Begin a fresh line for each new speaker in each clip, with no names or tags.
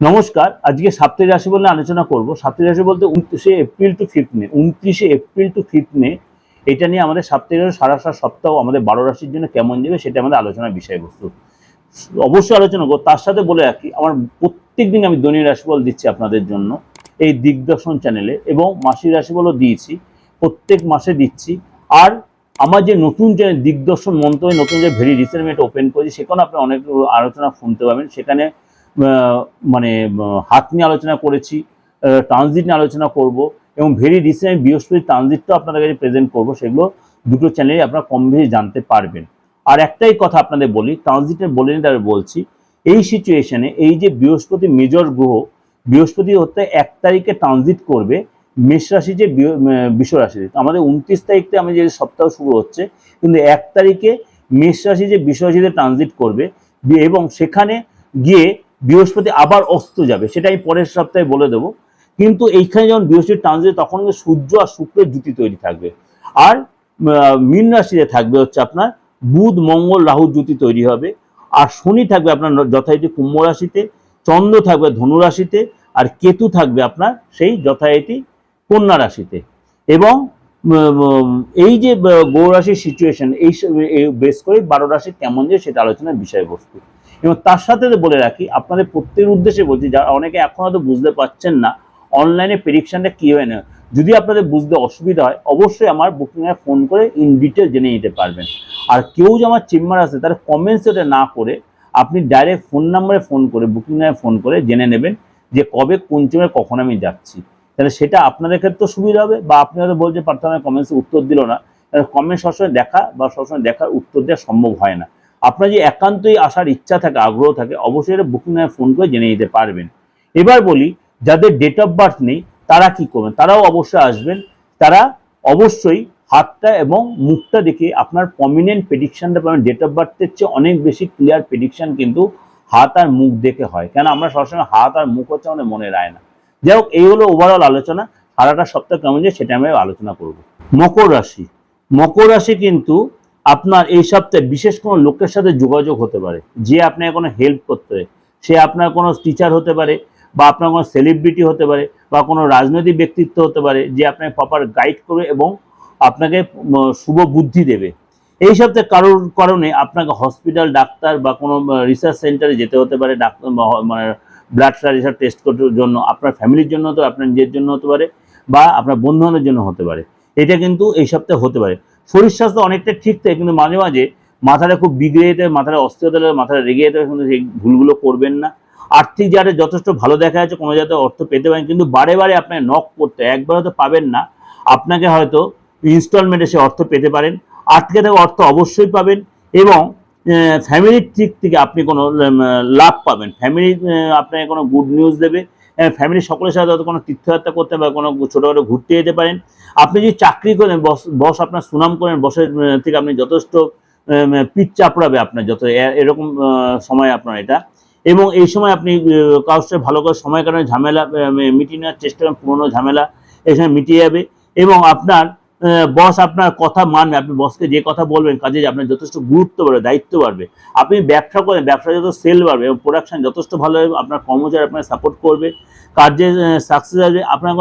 নমস্কার, আজকে সাপ্তাহিক রাশি বলে আলোচনা করব। সাপ্তাহিক রাশি বলতে উনত্রিশে এপ্রিল টু ফিফথ মে। উনত্রিশে এপ্রিল টু ফিফথ মে, এটা নিয়ে আমাদের সাপ্তাহিক রাশি সারা সারা সপ্তাহ আমাদের বারো রাশির জন্য কেমন যাবে সেটা আমাদের আলোচনার বিষয়বস্তু। অবশ্যই আলোচনা করব। তার সাথে বলে রাখি, আমার প্রত্যেক দিন আমি দৈনিক রাশিফল দিচ্ছি আপনাদের জন্য এই দিগদর্শন চ্যানেলে এবং মাসিক রাশিফলও দিয়েছি, প্রত্যেক মাসে দিচ্ছি। আর আমার যে নতুন চ্যানেল দিগদর্শন মন্ত্রণে নতুন যে ভেরি রিসেন্ট ওপেন করেছি সেখানে আপনি অনেক আলোচনা শুনতে পাবেন। সেখানে মানে হাত নিয়ে আলোচনা করেছি ট্রানজিট নিয়ে আলোচনা করব এবং ভেরি রিসেন্ট বৃহস্পতি ট্রানজিটটাও আপনাদের কাছে প্রেজেন্ট করব সেগুলো দুটো চ্যানেলে আপনারা কম বেশি জানতে পারবেন। আর একটাই কথা আপনাদের বলি ট্রানজিটের বলে নিতে আমি বলছি এই সিচুয়েশনে এই যে বৃহস্পতি মেজর গ্রহ বৃহস্পতি হতে এক তারিখে ট্রানজিট করবে মেষ রাশি যে বৃহ- আহ, বৃষ রাশি আমাদের উনত্রিশ তারিখ থেকে আমি যে সপ্তাহ শুরু হচ্ছে কিন্তু এক তারিখে মেষ রাশি যে বৃষ রাশিতে ট্রানজিট করবে এবং সেখানে গিয়ে বৃহস্পতি আবার অস্ত যাবে সেটা আমি পরের সপ্তাহে বলে দেবো। কিন্তু এইখানে যখন বৃহস্পতি ট্রানজিট তখন সূর্য আর শুক্রের জুতি তৈরি থাকবে। আর মীন রাশিতে থাকবে হচ্ছে আপনার বুধ মঙ্গল রাহু জুতি তৈরি হবে। আর শনি থাকবে আপনার যথারীতি কুম্ভ রাশিতে চন্দ্র থাকবে ধনু রাশিতে আর কেতু থাকবে আপনার সেই যথারীতি কন্যা রাশিতে। এবং এই যে আহ, গৌর রাশির সিচুয়েশন এই বেশ করে বারো রাশি কেমন যে সেটা আলোচনার বিষয়বস্তু। এবং তার সাথে বলে রাখি, আপনাদের প্রত্যেকের উদ্দেশ্যে বলছি, যারা অনেকে এখন হয়তো বুঝতে পারছেন না অনলাইনে প্রেডিকশনটা কী হয় না, যদি আপনাদের বুঝতে অসুবিধা হয়, অবশ্যই আমার বুকিংয়ে ফোন করে ইন ডিটেল জেনে নিতে পারবেন। আর কেউ যে আমার চেম্বার আছে তারা কমেন্টস না করে আপনি ডাইরেক্ট ফোন নাম্বারে ফোন করে বুকিং ফোন করে জেনে নেবেন যে কবে, কোন চেম্বারে কখন আমি যাচ্ছি। তাহলে সেটা আপনাদের ক্ষেত্রে সুবিধা হবে বা আপনি হয়তো বলতে পারতেন কমেন্টসে উত্তর দিল না। কমেন্ট সবসময় দেখা বা সবসময় দেখার উত্তর দেওয়া সম্ভব হয় না। আপনার যে একান্তই আসার ইচ্ছা থাকে, আগ্রহ থাকে, অবশ্যই এটা বুকিং ফোন করে জেনে নিতে পারবেন। এবার বলি, যাদের ডেট অফ বার্থ নেই, তারা কি করবেন? তারাও অবশ্যই আসবেন। তারা অবশ্যই হাতটা এবং মুখটা দেখে আপনার প্রমিনেন্ট প্রেডিকশানটা পাবেন। ডেট অফ বার্থের চেয়ে অনেক বেশি ক্লিয়ার প্রেডিকশন কিন্তু হাত আর মুখ দেখে হয়। কেন আমরা সবসময় হাত আর মুখ হচ্ছে আমাদের মনে রায় না যাই হোক, এই হলো ওভারঅল আলোচনা। সারাটা সপ্তাহ কেমন যায় সেটা আমি আলোচনা করব। মকর রাশি। মকর রাশি কিন্তু আপনার এই সপ্তাহে বিশেষ কোনো লোকের সাথে যোগাযোগ হতে পারে, যে আপনাকে কোনো হেল্প করতে সে আপনার কোনো টিচার হতে পারে বা আপনার কোনো সেলিব্রিটি হতে পারে বা কোনো রাজনৈতিক ব্যক্তিত্ব হতে পারে যে আপনাকে প্রপার গাইড করবে এবং আপনাকে শুভ বুদ্ধি দেবে। এই সপ্তাহে কারোর কারণে আপনাকে হসপিটাল ডাক্তার বা কোনো রিসার্চ সেন্টারে যেতে হতে পারে, ডাক্তার মানে ব্লাড রিসার্চ টেস্ট করার জন্য আপনার ফ্যামিলির জন্য হতে আপনার নিজের জন্য হতে পারে বা আপনার বন্ধু বান্ধবের জন্য হতে পারে। এটা কিন্তু এই সপ্তাহে হতে পারে। শরীর স্বাস্থ্য অনেকটা ঠিক থাকে, কিন্তু মাঝে মাঝে মাথাটা খুব বিগড়ে যেতে মাথাটা অস্থির হতে হবে মাথাটা রেগে যেতে কিন্তু সেই ভুলগুলো করবেন না। আর্থিক যারা যথেষ্ট ভালো দেখা যাচ্ছে, কোনো যাতে অর্থ পেতে পারেন, কিন্তু বারে বারে আপনাকে নক করতে। একবার হয়তো পাবেন না, আপনাকে হয়তো ইনস্টলমেন্টে সে অর্থ পেতে পারেন। আটকে থাকা অর্থ অবশ্যই পাবেন এবং ফ্যামিলির দিক থেকে আপনি কোনো লাভ পাবেন। ফ্যামিলি আপনাকে কোনো গুড নিউজ দেবে। ফ্যামিলি সকলের সাথে হয়তো কোনো তীর্থযাত্রা করতে বা কোনো ছোটোখাটো ঘুরতে যেতে পারেন। আপনি যদি চাকরি করেন, বস বস আপনার সুনাম করেন, বসের থেকে আপনি যথেষ্ট পিঠ পিচ চাপড়াবে আপনার যত এরকম সময় আপনার এটা। এবং এই সময় আপনি কারোর সাথে ভালো করে সময় কাটানোর ঝামেলা মিটিয়ে নেওয়ার চেষ্টা করেন, পুরোনো ঝামেলা এই সময় মিটিয়ে যাবে। এবং আপনার বস আপনার কথা মানবে, আপনি বসকে যে কথা বলবেন, কাজে আপনার যথেষ্ট গুরুত্ব বাড়বে, দায়িত্ব বাড়বে। আপনি ব্যবসা করেন ব্যবসা যত সেল বাড়বে এবং প্রোডাকশন যথেষ্ট ভালো হবে, আপনার কর্মচারী আপনার সাপোর্ট করবে কার্যে সাকসেস আসবে। আপনার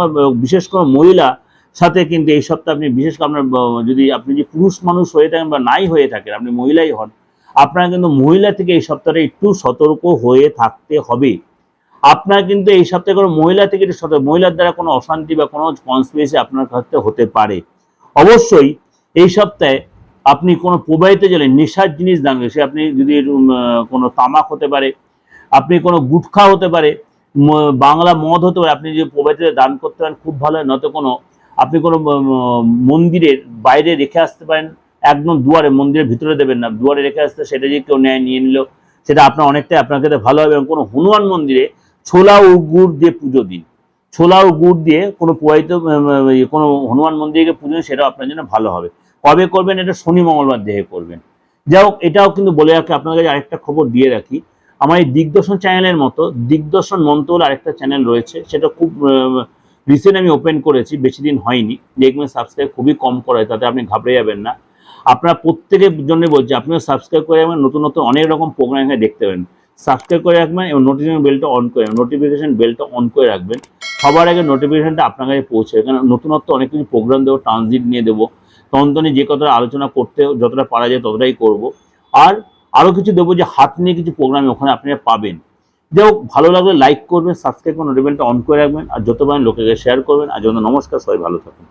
বিশেষ করে মহিলা সাথে কিন্তু এই সপ্তাহে আপনি বিশেষ করে আপনার যদি আপনি যে পুরুষ মানুষ হয়ে থাকেন বা নাই হয়ে থাকেন, আপনি মহিলাই হন, আপনার কিন্তু মহিলা থেকে এই সপ্তাহে একটু সতর্ক হয়ে থাকতে হবে। আপনার কিন্তু এই সপ্তাহে কোনো মহিলা থেকে একটু সতর্ক, মহিলার দ্বারা কোনো অশান্তি বা কোনো কনস্পিরেসি আপনার কাছে হতে পারে। অবশ্যই এই সপ্তাহে আপনি কোনো প্রবাহিত জলে নেশার জিনিস দান। সে আপনি যদি কোনো তামাক হতে পারে, আপনি কোনো গুটখা হতে পারে বাংলা মদ হতে পারে, আপনি যে প্রবাহিত দান করতে পারেন, খুব ভালো হয়। নয়তো কোনো, আপনি কোনো মন্দিরের বাইরে রেখে আসতে পারেন, একদম দুয়ারে, মন্দিরের ভিতরে দেবেন না। দুয়ারে রেখে আসতে সেটা যদি কেউ নেয় নিয়ে নিল, সেটা আপনার অনেকটাই আপনার ক্ষেত্রে ভালো হবে এবং কোনো হনুমান মন্দিরে ছোলা ও গুড় দিয়ে পুজো দিন। ছোলা ও গুড় দিয়ে কোনো প্রবাহিত ইয়ে, কোনো হনুমান মন্দিরকে পুজো সেটাও আপনার জন্য ভালো হবে। কবে করবেন? এটা শনি মঙ্গলবার দেহে করবেন। যাই হোক এটাও কিন্তু বলে রাখি আপনার কাছে আরেকটা খবর দিয়ে রাখি। আমার এই দিগদর্শন চ্যানেলের মতো দিগদর্শন মন্ত্র আরেকটা চ্যানেল রয়েছে সেটা খুব রিসেন্ট আমি ওপেন করেছি বেশি দিন হয়নি। দেখবেন সাবস্ক্রাইব খুবই কম করে তাতে আপনি ঘাবড়ে যাবেন না। আপনারা প্রত্যেকের জন্য বলছি আপনিও সাবস্ক্রাইব করে রাখবেন নতুন নতুন অনেক রকম প্রোগ্রাম এখানে দেখতে পাবেন। সাবস্ক্রাইব করে রাখবেন এবং নোটিফিকেশন বেলটা অন করে নোটিফিকেশন বেলটা অন করে রাখবেন। সবার আগে নোটিফিকেশনটা আপনার কাছে পৌঁছে কারণ নতুনত্ব অনেক কিছু প্রোগ্রাম দেবো ট্রানজিট নিয়ে দেবো। তন্তনে যে কথাটা আলোচনা করতে যতটা পারা যায় ততটাই করব। আর আরও কিছু দেবো যে হাত নিয়ে কিছু প্রোগ্রাম ওখানে আপনারা পাবেন। যাই হোক, ভালো লাগলে লাইক করবেন সাবস্ক্রাইব করবেন নোটিফিকেশনটা অন করে রাখবেন। আর যত পারেন লোকেকে শেয়ার করবেন, আর যত নমস্কার, সবাই ভালো থাকুন।